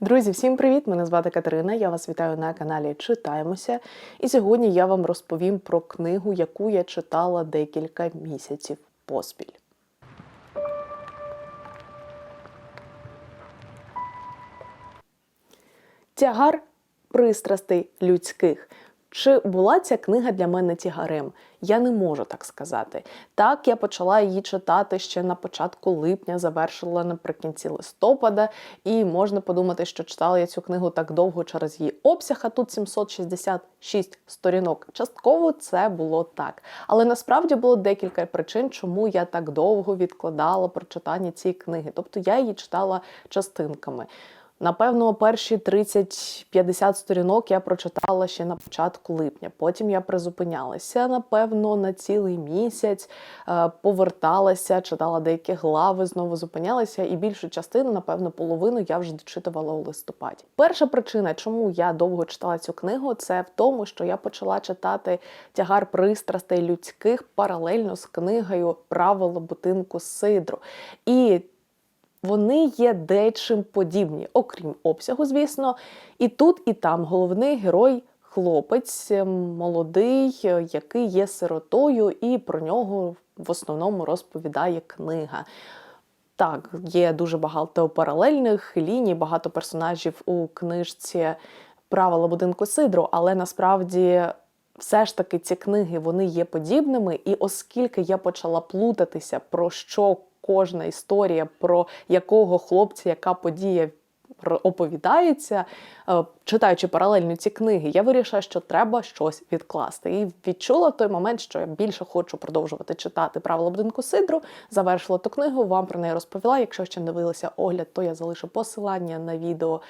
Друзі, всім привіт! Мене звати Катерина. Я вас вітаю на каналі Читаємося. І сьогодні я вам розповім про книгу, яку я читала декілька місяців поспіль. Тягар пристрастей людських. Чи була ця книга для мене тягарем? Я не можу так сказати. Так, я почала її читати ще на початку липня, завершила наприкінці листопада, і можна подумати, що читала я цю книгу так довго через її обсяг, а тут 766 сторінок. Частково це було так. Але насправді було декілька причин, чому я так довго відкладала прочитання цієї книги. Тобто я її читала частинками. Напевно, перші 30-50 сторінок я прочитала ще на початку липня. Потім я призупинялася, напевно, на цілий місяць, е, поверталася, читала деякі глави, знову зупинялася, і більшу частину, напевно, половину я вже дочитувала у листопаді. Перша причина, чому я довго читала цю книгу, це в тому, що я почала читати тягар пристрастей людських паралельно з книгою Правила будинку Сидру. І вони є дечим подібні, окрім обсягу, звісно. І тут, і там головний герой. Хлопець молодий, який є сиротою, і про нього в основному розповідає книга. Так, є дуже багато паралельних ліній, багато персонажів у книжці Правила будинку Сидру, але насправді все ж таки ці книги вони є подібними. І оскільки я почала плутатися, про що кожна історія, про якого хлопця, яка подія оповідається, е, читаючи паралельно ці книги, я вирішила, що треба щось відкласти. І відчула той момент, що я більше хочу продовжувати читати правила будинку Сидру. Завершила ту книгу, вам про неї розповіла. Якщо ще не дивилися огляд, то я залишу посилання на відео.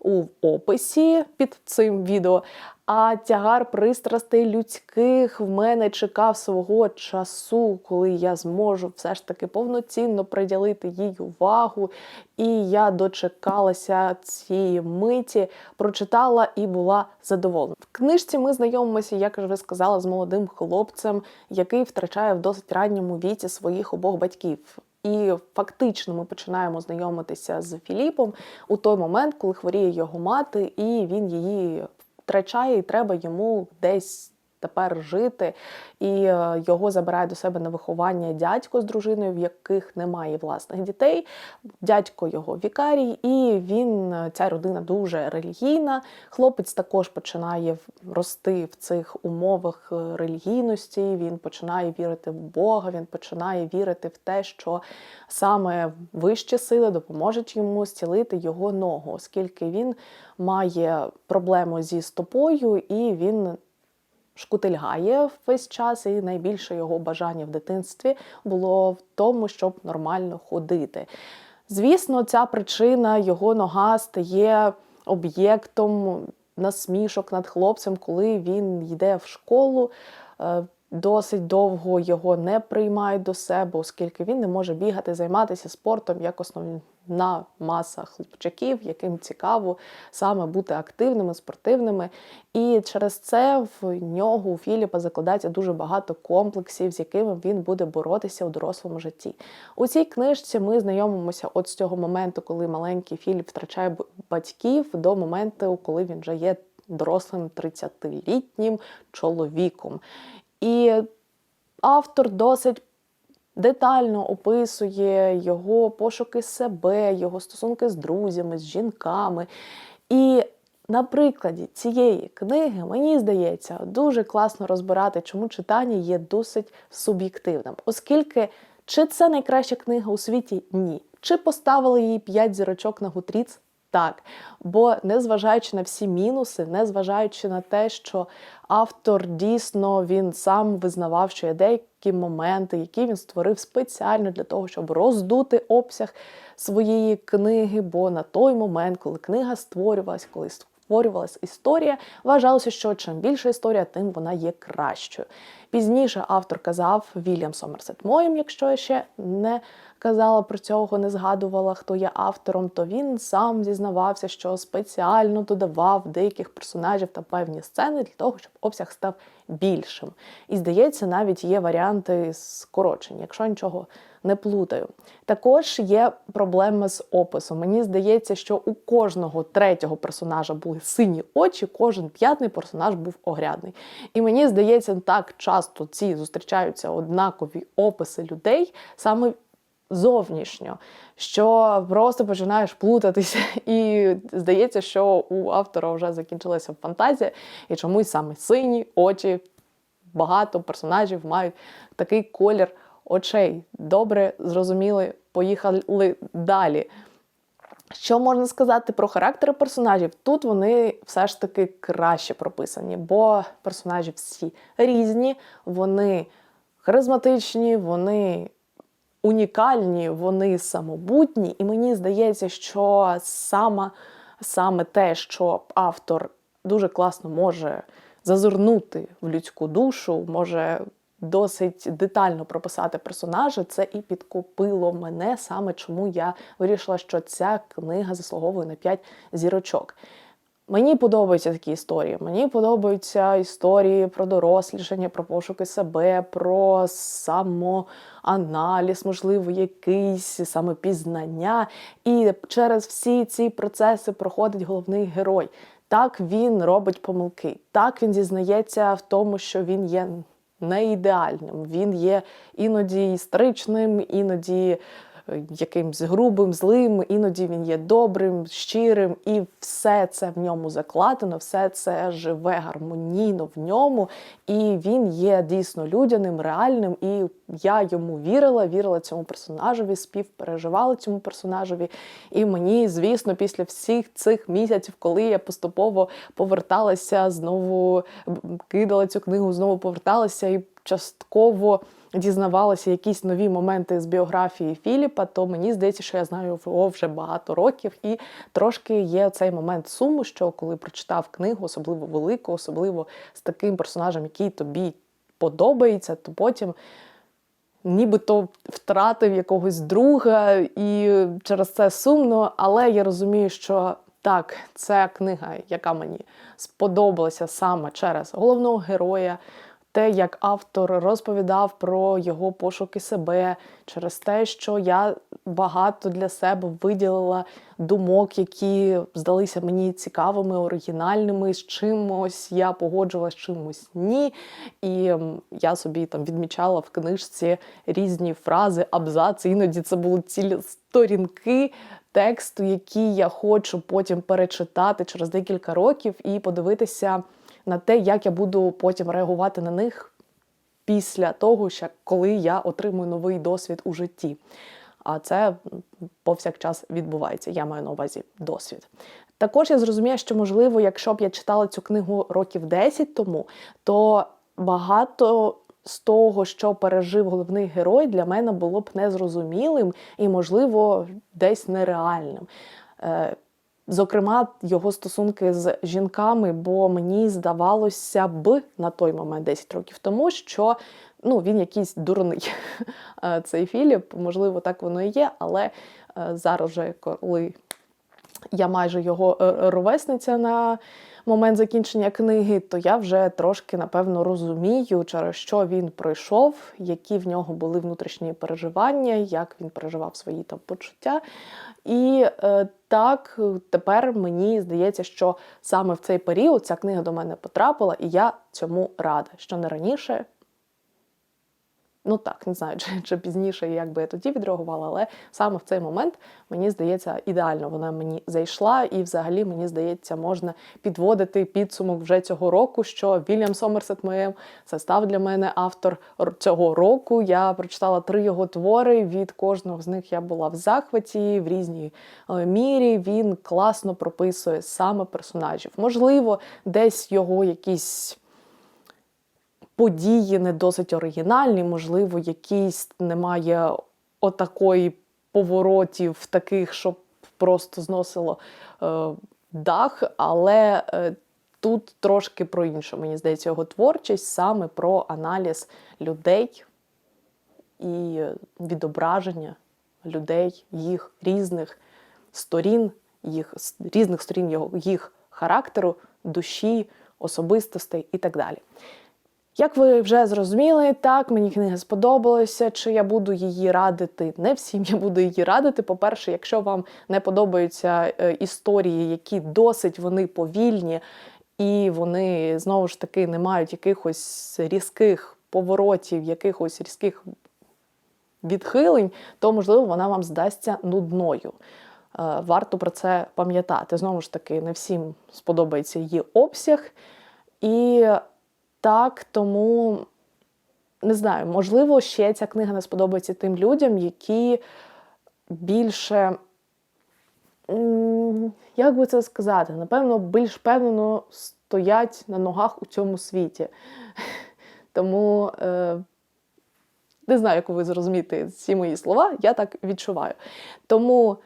У описі під цим відео. А тягар пристрастей людських в мене чекав свого часу, коли я зможу все ж таки повноцінно приділити їй увагу. І я дочекалася цієї миті, прочитала і була задоволена. В книжці ми знайомимося, як вже сказала, з молодим хлопцем, який втрачає в досить ранньому віці своїх обох батьків. І фактично ми починаємо знайомитися з Філіпом у той момент, коли хворіє його мати, і він її втрачає, і треба йому десь тепер жити. І е, його забирає до себе на виховання дядько з дружиною, в яких немає власних дітей. Дядько його вікарій, і він, е, ця родина дуже релігійна. Хлопець також починає рости в цих умовах е, релігійності. Він починає вірити в Бога, він починає вірити в те, що саме вищі сили допоможуть йому зцілити його ногу, оскільки він має проблему зі стопою і він шкутильгає весь час, і найбільше його бажання в дитинстві було в тому, щоб нормально ходити. Звісно, ця причина його нога стає об'єктом насмішок над хлопцем, коли він йде в школу. Досить довго його не приймають до себе, оскільки він не може бігати, займатися спортом як основна маса хлопчаків, яким цікаво саме бути активними, спортивними. І через це в нього у Філіпа закладається дуже багато комплексів, з якими він буде боротися у дорослому житті. У цій книжці ми знайомимося от з цього моменту, коли маленький Філіп втрачає батьків, до моменту, коли він вже є дорослим 30-літнім чоловіком. І автор досить детально описує його пошуки себе, його стосунки з друзями, з жінками. І на прикладі цієї книги, мені здається, дуже класно розбирати, чому читання є досить суб'єктивним, оскільки чи це найкраща книга у світі? Ні. Чи поставили їй 5 зірочок на Гутріц? Так, бо незважаючи на всі мінуси, незважаючи на те, що автор дійсно він сам визнавав, що є деякі моменти, які він створив спеціально для того, щоб роздути обсяг своєї книги. Бо на той момент, коли книга створювалась, коли створювалася історія, вважалося, що чим більша історія, тим вона є кращою. Пізніше автор казав Вільям Сомерсет Моєм, якщо я ще не казала про цього, не згадувала, хто є автором, то він сам зізнавався, що спеціально додавав деяких персонажів та певні сцени для того, щоб обсяг став більшим. І здається, навіть є варіанти скорочень. Якщо нічого не плутаю. Також є проблема з описом. Мені здається, що у кожного третього персонажа були сині очі, кожен п'ятий персонаж був огрядний. І мені здається, так часто ці зустрічаються однакові описи людей саме зовнішньо, що просто починаєш плутатися, і здається, що у автора вже закінчилася фантазія, і чомусь саме сині очі, багато персонажів мають такий колір очей. Добре, зрозуміли, поїхали далі. Що можна сказати про характери персонажів? Тут вони все ж таки краще прописані, бо персонажі всі різні, вони харизматичні, вони унікальні, вони самобутні, і мені здається, що саме, саме те, що автор дуже класно може зазирнути в людську душу, може досить детально прописати персонажа, це і підкупило мене саме чому я вирішила, що ця книга заслуговує на 5 зірочок. Мені подобаються такі історії. Мені подобаються історії про дорослішання, про пошуки себе, про самоаналіз, можливо, якийсь самопізнання. І через всі ці процеси проходить головний герой. Так він робить помилки, так він зізнається в тому, що він є не ідеальним. Він є іноді історичним, іноді якимсь грубим, злим, іноді він є добрим, щирим, і все це в ньому закладено, все це живе гармонійно в ньому. І він є дійсно людяним, реальним. І я йому вірила, вірила цьому персонажеві, співпереживала цьому персонажеві. І мені, звісно, після всіх цих місяців, коли я поступово поверталася, знову кидала цю книгу, знову поверталася і частково дізнавалася якісь нові моменти з біографії Філіпа, то мені здається, що я знаю його вже багато років, і трошки є цей момент суму, що коли прочитав книгу, особливо велику, особливо з таким персонажем, який тобі подобається, то потім. Нібито втратив якогось друга, і через це сумно, але я розумію, що так, це книга, яка мені сподобалася саме через головного героя, те, як автор розповідав про його пошуки себе, через те, що я багато для себе виділила думок, які здалися мені цікавими, оригінальними, з чимось я погоджувалась, з чимось ні. І я собі там відмічала в книжці різні фрази, абзаци. Іноді це були цілі сторінки. Тексту, які я хочу потім перечитати через декілька років і подивитися на те, як я буду потім реагувати на них після того, що коли я отримую новий досвід у житті. А це повсякчас відбувається. Я маю на увазі досвід. Також я зрозуміла, що можливо, якщо б я читала цю книгу років 10 тому, то багато з того, що пережив головний герой, для мене було б незрозумілим і, можливо, десь нереальним. Зокрема, його стосунки з жінками, бо мені здавалося б на той момент 10 років тому, що ну, він якийсь дурний е, цей Філіп. Можливо, так воно і є, але е, зараз, вже, коли я майже його е, ровесниця на момент закінчення книги, то я вже трошки напевно розумію, через що він пройшов, які в нього були внутрішні переживання, як він переживав свої там почуття. І так тепер мені здається, що саме в цей період ця книга до мене потрапила, і я цьому рада, що не раніше. Ну так, не знаю, чи, чи пізніше, як би я тоді відреагувала, але саме в цей момент, мені здається, ідеально вона мені зайшла, і взагалі, мені здається, можна підводити підсумок вже цього року, що Вільям Сомерсет Моєм це став для мене автор цього року. Я прочитала три його твори. Від кожного з них я була в захваті, в різній е, мірі. Він класно прописує саме персонажів. Можливо, десь його якісь події не досить оригінальні, можливо, якісь немає отакої поворотів, таких, щоб просто зносило е, дах, але е, тут трошки про інше. Мені здається, його творчість саме про аналіз людей і відображення людей, їх різних сторін, їх різних сторін його, їх характеру, душі, особистостей і так далі. Як ви вже зрозуміли, так мені книга сподобалася. Чи я буду її радити? Не всім я буду її радити. По-перше, якщо вам не подобаються е, історії, які досить вони повільні, і вони знову ж таки не мають якихось різких поворотів, якихось різких відхилень, то можливо вона вам здасться нудною. Е, Варто про це пам'ятати. Знову ж таки, не всім сподобається її обсяг. І так, тому не знаю, можливо, ще ця книга не сподобається тим людям, які більше, як би це сказати, напевно, більш впевнено стоять на ногах у цьому світі. Тому е, не знаю, як ви зрозумієте ці мої слова, я так відчуваю. Тому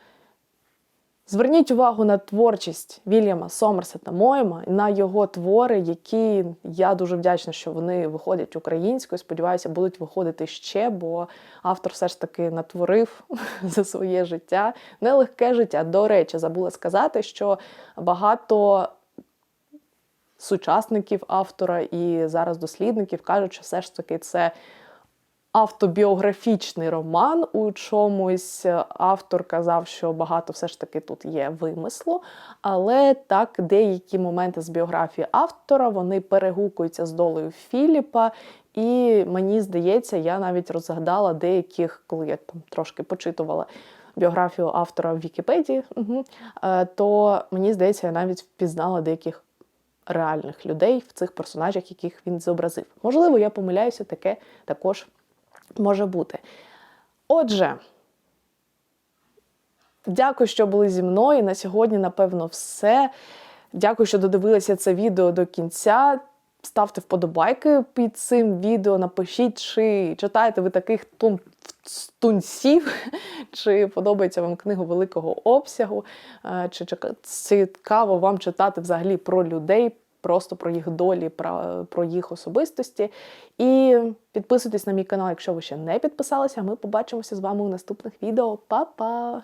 зверніть увагу на творчість Вільяма Сомерсета Моєма, на його твори, які я дуже вдячна, що вони виходять українською. Сподіваюся, будуть виходити ще, бо автор все ж таки натворив за своє життя. Нелегке життя. До речі, забула сказати, що багато сучасників автора і зараз дослідників кажуть, що все ж таки це автобіографічний роман. У чомусь автор казав, що багато все ж таки тут є вимислу, але так деякі моменти з біографії автора вони перегукуються з долею Філіпа. І мені здається, я навіть розгадала деяких, коли я там трошки почитувала біографію автора в Вікіпедії, угу, е, то мені здається, я навіть впізнала деяких реальних людей в цих персонажах, яких він зобразив. Можливо, я помиляюся, таке також може бути. Отже, дякую, що були зі мною. На сьогодні, напевно, все. Дякую, що додивилися це відео до кінця. Ставте вподобайки під цим відео, напишіть, чи читаєте ви таких тун- тунців, чи подобається вам книга великого обсягу, е, чи цікаво вам читати взагалі про людей, просто про їх долі, про, про їх особистості. І підписуйтесь на мій канал, якщо ви ще не підписалися. Ми побачимося з вами у наступних відео. Па-па!